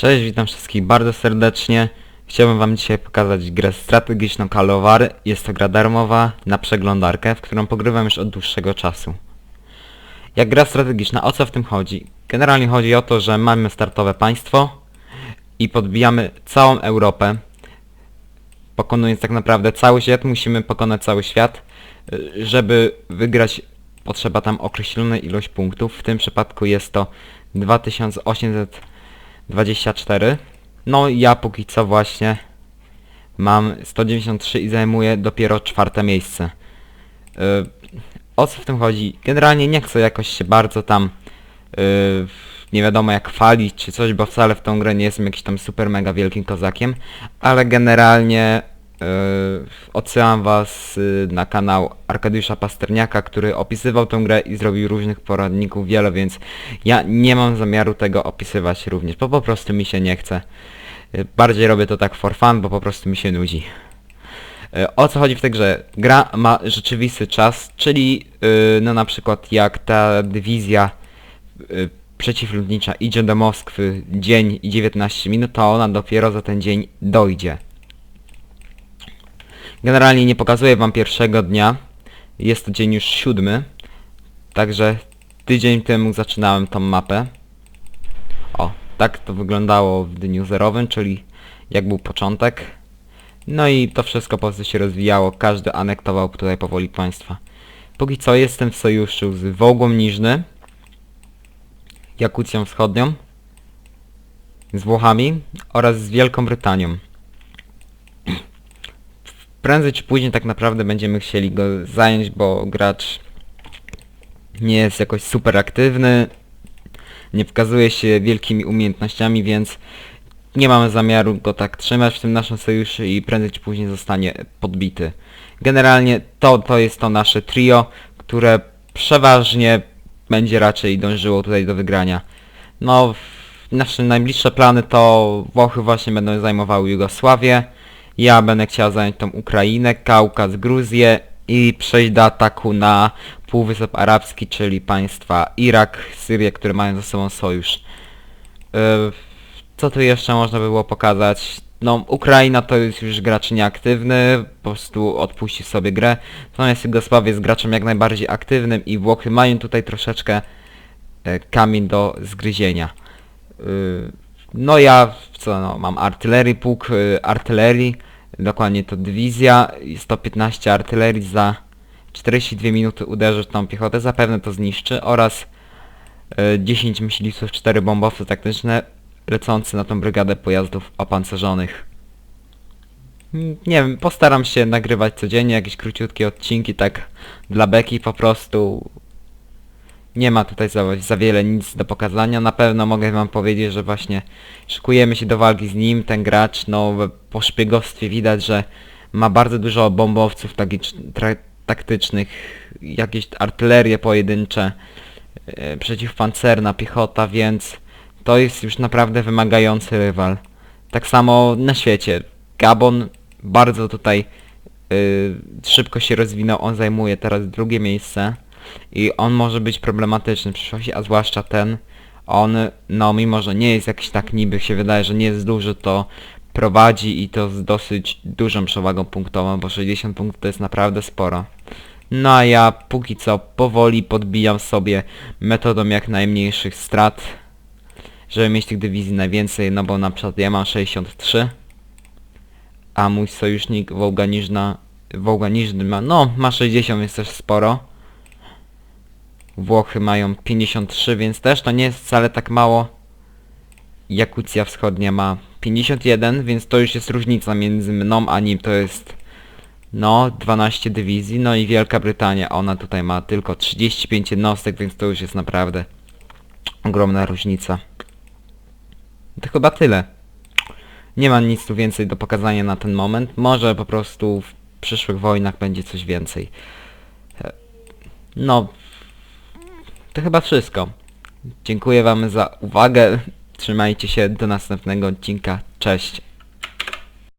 Cześć, witam wszystkich bardzo serdecznie. Chciałbym wam dzisiaj pokazać grę strategiczną Kalowar. Jest to gra darmowa na przeglądarkę, w którą pogrywam już od dłuższego czasu. Jak gra strategiczna, o co w tym chodzi? Generalnie chodzi o to, że mamy startowe państwo i podbijamy całą Europę. Pokonując tak naprawdę cały świat, musimy pokonać cały świat. Żeby wygrać potrzeba tam określonej ilość punktów. W tym przypadku jest to 2824. No ja póki co właśnie mam 193 i zajmuję dopiero czwarte miejsce. Yy, o co w tym chodzi? Generalnie nie chcę jakoś się bardzo tam yy, nie wiadomo jak chwalić czy coś, bo wcale w tą grę nie jestem jakimś tam super mega wielkim kozakiem, ale generalnie odsyłam was yy, na kanał Arkadiusza Pasterniaka, który opisywał tę grę i zrobił różnych poradników wiele, więc ja nie mam zamiaru tego opisywać również, bo po prostu mi się nie chce. Yy, Bardziej robię to tak for fun, bo po prostu mi się nudzi. E, O co chodzi w tej grze? Gra ma rzeczywisty czas, czyli yy, no na przykład jak ta dywizja yy, przeciwlotnicza idzie do Moskwy dzień i 19 minut, to ona dopiero za ten dzień dojdzie. Generalnie nie pokazuję wam pierwszego dnia, jest to dzień już siódmy, także tydzień temu zaczynałem tą mapę. O, tak to wyglądało w dniu zerowym, czyli jak był początek. No i to wszystko po prostu się rozwijało, każdy anektował tutaj powoli państwa. Póki co jestem w sojuszu z Wołgą Niżny, Jakucją Wschodnią, z Włochami oraz z Wielką Brytanią. Prędzej czy później tak naprawdę będziemy chcieli go zająć, bo gracz nie jest jakoś super aktywny, nie pokazuje się wielkimi umiejętnościami, więc nie mamy zamiaru go tak trzymać w tym naszym sojuszu i prędzej czy później zostanie podbity. Generalnie to, to jest to nasze trio, które przeważnie będzie raczej dążyło tutaj do wygrania. No, nasze najbliższe plany to Włochy właśnie będą zajmowały Jugosławię, ja będę chciał zająć tą Ukrainę, Kaukaz, Gruzję i przejść do ataku na Półwysep Arabski, czyli państwa Irak, Syrię, które mają ze sobą sojusz. Yy, co tu jeszcze można by było pokazać? No, Ukraina to jest już gracz nieaktywny, po prostu odpuści sobie grę. Natomiast Jugosławia jest graczem jak najbardziej aktywnym i Włochy mają tutaj troszeczkę e, kamień do zgryzienia. Yy, no ja, co no, mam artylerii, y, artylerii, dokładnie to dywizja, i 115 artylerii za 42 minuty uderzy w tą piechotę, zapewne to zniszczy oraz e, 10 myśliwców, 4 bombowce taktyczne lecące na tą brygadę pojazdów opancerzonych. Nie wiem, postaram się nagrywać codziennie jakieś króciutkie odcinki, tak dla beki po prostu. Nie ma tutaj za, za wiele nic do pokazania. Na pewno mogę wam powiedzieć, że właśnie szykujemy się do walki z nim. Ten gracz, no po szpiegostwie widać, że ma bardzo dużo bombowców taktycznych, jakieś artylerie pojedyncze, e, przeciwpancerna piechota, więc to jest już naprawdę wymagający rywal. Tak samo na świecie. Gabon bardzo tutaj y, szybko się rozwinął, on zajmuje teraz drugie miejsce i on może być problematyczny w przyszłości, a zwłaszcza ten, on, no mimo że nie jest jakiś tak niby się wydaje, że nie jest duży, to prowadzi i to z dosyć dużą przewagą punktową, bo 60 punktów to jest naprawdę sporo. No a ja póki co powoli podbijam sobie metodą jak najmniejszych strat, żeby mieć tych dywizji najwięcej, no bo na przykład ja mam 63, a mój sojusznik Wołga Niżna, Wołga Niżny ma, no ma 60, więc też sporo. Włochy mają 53, więc też to nie jest wcale tak mało. Jakucja Wschodnia ma 51, więc to już jest różnica między mną a nim, to jest no 12 dywizji, no i Wielka Brytania, ona tutaj ma tylko 35 jednostek, więc to już jest naprawdę ogromna różnica. To chyba tyle. Nie ma nic tu więcej do pokazania na ten moment. Może po prostu w przyszłych wojnach będzie coś więcej. E, No, to chyba wszystko. Dziękuję wam za uwagę. Trzymajcie się do następnego odcinka. Cześć.